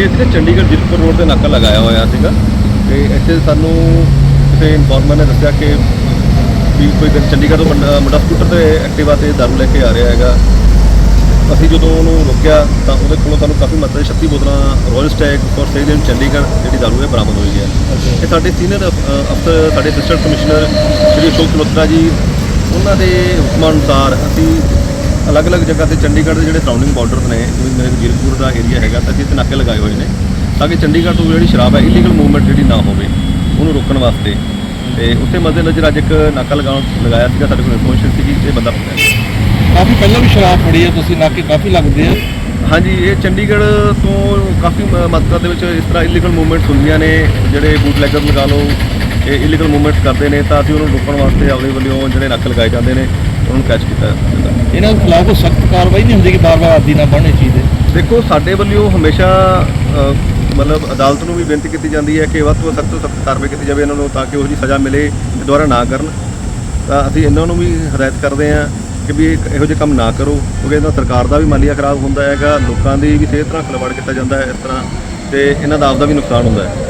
ਇਹ ਇੱਥੇ ਚੰਡੀਗੜ੍ਹ ਜਿਲਪੁਰ ਰੋਡ ਤੇ ਨਾਕਾ ਲਗਾਇਆ ਹੋਇਆ ਸੀਗਾ ਤੇ ਇੱਥੇ ਸਾਨੂੰ ਕਿਸੇ ਇਨਫੋਰਮਰ ਨੇ ਦੱਸਿਆ ਕਿ ਵੀ ਕੋਈ ਦਿਨ ਚੰਡੀਗੜ੍ਹ ਤੋਂ ਮੁੰਡਾ ਮੁੰਡਾ ਸਕੂਟਰ ਤੇ ਐਕਟਿਵਾ ਤੇ ਦਾਰੂ ਲੈ ਕੇ ਆ ਰਿਹਾ ਹੈਗਾ। ਅਸੀਂ ਜਦੋਂ ਉਹਨੂੰ ਰੋਕਿਆ ਤਾਂ ਉਹਦੇ ਕੋਲੋਂ ਸਾਨੂੰ ਕਾਫੀ ਮਾਤਰਾ 'ਚ 36 ਬੋਤਲਾਂ Royal Stag for sale in Chandigarh ਜਿਹੜੀ ਦਾਰੂ ਹੈ ਬਰਾਮਦ ਹੋਈ ਹੈ। ਇਹ ਸਾਡੇ ਸੀਨੀਅਰ ਅਫਸਰ ਸਾਡੇ ਅਸਿਸਟੈਂਟ ਕਮਿਸ਼ਨਰ ਸ਼੍ਰੀ ਅਸ਼ੋਕ ਮਲਹੋਤਰਾ ਜੀ ਉਹਨਾਂ ਦੇ ਹੁਕਮਾਂ ਅਨੁਸਾਰ ਅਸੀਂ ਅਲੱਗ-ਅਲੱਗ ਜਗ੍ਹਾ ਤੇ ਚੰਡੀਗੜ੍ਹ ਦੇ ਜਿਹੜੇ ਸਰਾਊਂਡਿੰਗ ਬਾਰਡਰਸ ਨੇ ਜਿਵੇਂ ਮੇਰੇ ਜੀਰਕਪੁਰ ਦਾ ਏਰੀਆ ਹੈਗਾ ਤਾਂ ਅਸੀਂ ਇੱਥੇ ਨਾਕੇ ਲਗਾਏ ਹੋਏ ਨੇ ਤਾਂ ਕਿ ਚੰਡੀਗੜ੍ਹ ਤੋਂ ਜਿਹੜੀ ਸ਼ਰਾਬ ਹੈ ਇਲੀਗਲ ਮੂਵਮੈਂਟ ਜਿਹੜੀ ਨਾ ਹੋਵੇ ਉਹਨੂੰ ਰੋਕਣ ਵਾਸਤੇ। ਤੇ ਉੱਥੇ ਮੱਦੇ ਨਜ਼ਰ ਅੱਜ ਇੱਕ ਨਾਕਾ ਲਗਾਉਣ ਲਗਾਇਆ ਸੀਗਾ ਸਾਡੇ ਕੋਲ ਇਨਫੋਰਮੇਸ਼ਨ ਸੀਗੀ ਇਹ ਬੰਦਾ ਪਕੜਿਆ ਕਾਫੀ ਪਹਿਲਾਂ ਵੀ ਸ਼ਰਾਬ ਫੜੀ ਹੈ ਤੁਸੀਂ ਨਾਕੇ ਕਾਫੀ ਲੱਗਦੇ ਆ। ਹਾਂਜੀ ਇਹ ਚੰਡੀਗੜ੍ਹ ਤੋਂ ਕਾਫੀ ਮਾਤਰਾ ਦੇ ਵਿੱਚ ਇਸ ਤਰ੍ਹਾਂ ਇਲੀਗਲ ਮੂਵਮੈਂਟਸ ਹੁੰਦੀਆਂ ਨੇ ਜਿਹੜੇ ਬੂਟਲੈਗਰ ਲਗਾ ਲਓ ਇਲੀਗਲ ਮੂਵਮੈਂਟਸ ਕਰਦੇ ਨੇ ਤਾਂ ਅਸੀਂ ਉਹਨੂੰ ਰੋਕਣ ਵਾਸਤੇ ਆਪਣੇ ਵੱਲੋਂ ਜਿਹੜੇ ਨੱਕ ਲਗਾਏ ਜਾਂਦੇ ਨੇ ਉਹਨਾਂ ਨੂੰ ਕੈਚ ਕੀਤਾ ਜਾਂਦਾ। ਇਹਨਾਂ ਖਿਲਾਫ ਕੋਈ ਸਖਤ ਕਾਰਵਾਈ ਨਹੀਂ ਹੁੰਦੀ ਕਿ ਬਾਰ-ਬਾਰ ਆਦੀ ਨਾ ਬਣਨ ਇਹ ਚੀਜ਼ ਦੇ? ਦੇਖੋ ਸਾਡੇ ਵੱਲੋਂ ਹਮੇਸ਼ਾ ਮਤਲਬ ਅਦਾਲਤ ਨੂੰ ਵੀ ਬੇਨਤੀ ਕੀਤੀ ਜਾਂਦੀ ਹੈ ਕਿ ਵੱਧ ਤੋਂ ਸਖਤ ਤੋਂ ਸਖਤ ਕਾਰਵਾਈ ਕੀਤੀ ਜਾਵੇ ਇਹਨਾਂ ਨੂੰ ਤਾਂ ਕਿ ਉਹ ਜੀ ਸਜ਼ਾ ਮਿਲੇ ਦੁਬਾਰਾ ਨਾ ਕਰਨ। ਤਾਂ ਅਸੀਂ ਇਹਨਾਂ ਨੂੰ ਵੀ ਹਦਾਇਤ ਕਰਦੇ ਹਾਂ ਕਿ ਵੀ ਇਹ- ਇਹੋ ਜਿਹੇ ਕੰਮ ਨਾ ਕਰੋ ਕਿਉਂਕਿ ਇਹਨਾਂ ਸਰਕਾਰ ਦਾ ਵੀ ਮਾਲੀਆ ਖਰਾਬ ਹੁੰਦਾ ਹੈਗਾ ਲੋਕਾਂ ਦੀ ਵੀ ਸਿਹਤ ਨਾਲ ਖਿਲਵਾੜ ਕੀਤਾ ਜਾਂਦਾ ਹੈ ਇਸ ਤਰ੍ਹਾਂ ਤੇ ਇਹਨਾਂ ਦਾ ਆਪਦਾ ਵੀ ਨੁਕਸਾਨ ਹੁੰਦਾ ਹੈ।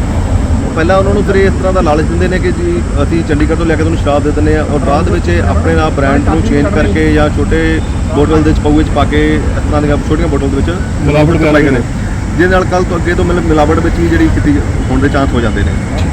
ਪਹਿਲਾਂ ਉਹਨਾਂ ਨੂੰ ਫਿਰ ਇਸ ਤਰ੍ਹਾਂ ਦਾ ਲਾਲਚ ਦਿੰਦੇ ਨੇ ਕਿ ਜੀ ਅਸੀਂ ਚੰਡੀਗੜ੍ਹ ਤੋਂ ਲੈ ਕੇ ਤੁਹਾਨੂੰ ਸ਼ਰਾਬ ਦੇ ਦਿੰਦੇ ਆ ਔਰ ਬਾਅਦ ਵਿੱਚ ਇਹ ਆਪਣੇ ਨਾਲ ਬ੍ਰਾਂਡ ਨੂੰ ਚੇਂਜ ਕਰਕੇ ਜਾਂ ਛੋਟੇ ਬੋਟਲ ਦੇ ਵਿੱਚ ਪਾਊ ਵਿੱਚ ਪਾ ਕੇ ਇਸ ਤਰ੍ਹਾਂ ਦੀਆਂ ਛੋਟੀਆਂ ਬੋਟਲ ਦੇ ਵਿੱਚ ਮਿਲਾਵਟ ਕਰ ਲਾਈ ਜਾਂਦੇ ਨੇ। ਜਿਹਦੇ ਨਾਲ ਕੱਲ ਤੋਂ ਅੱਗੇ ਤੋਂ ਮਿਲਾਵਟ ਵਿੱਚ ਵੀ ਜਿਹੜੀ ਕੀਤੀ ਹੋਣ ਦੇ ਚਾਂਸ ਹੋ ਜਾਂਦੇ ਨੇ।